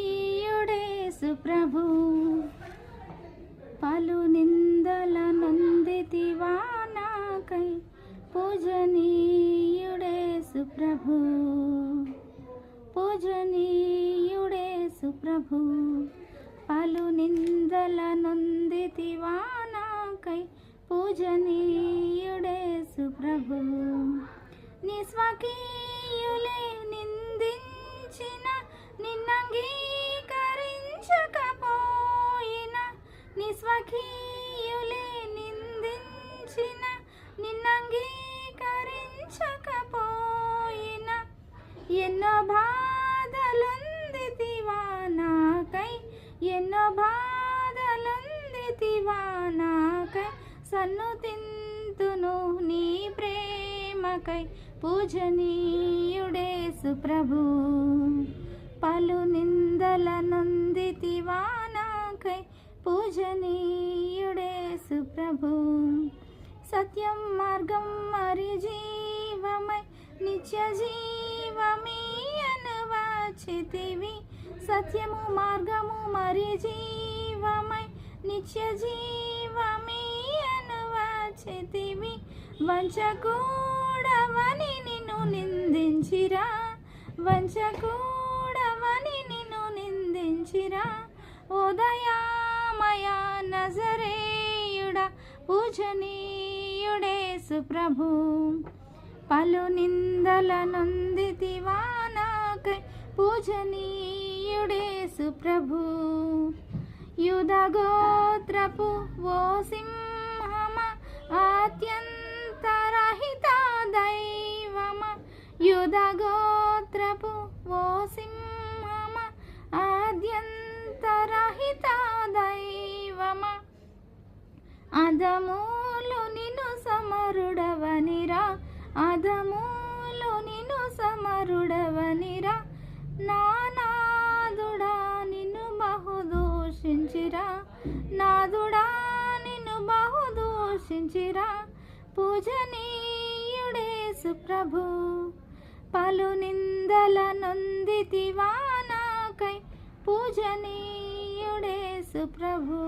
జనీయుడేసు ప్రభు పలు నిందల నొందితివా నాకై పూజనీయుడేసు ప్రభు పూజనీయుడేసు ప్రభు పలు నిందల నొందితివా నాకై పూజనీయుడేసు ప్రభు నిస్వకీ ఎన్నో బాధలుందితివా నాకై ఎన్నో బాధలుందితివా నాకై సన్ను తింతును నీ ప్రేమకై పూజనీయుడేసు ప్రభు పలు నిందల నొందితివా నాకై పూజనీయుడేసు ప్రభు సత్యం మార్గం మరి జీవమై నిత్య జీ అనువాచితివి సత్యము మార్గము మరి జీవమై నిత్య జీవమీ అనువాచితివి వంచకూడవని నిన్ను నిందించిరా. వంచకూడవని నిన్ను నిందించిరా. ఉదయామయ నజరేయుడా పూజనీయుడే సుప్రభు. పలు నిందల నొందితివా? పూజనీయుడేసు ప్రభు యుధగోత్రపు ఓ సింహమ అత్యంతరహిత దైవమ. యుధగోత్రపు ఓ సింహమ ఆద్యంతరహిత దైవమ. అధములు నిను సమరుడవనిరా అధములు నిను సమరుడ దూషించిరా నాదుడా నిన్ను బహు దూషించిరా. పూజనీయుడేసు ప్రభు పలు నిందల నొందితివా నాకై పూజనీయుడేసు ప్రభు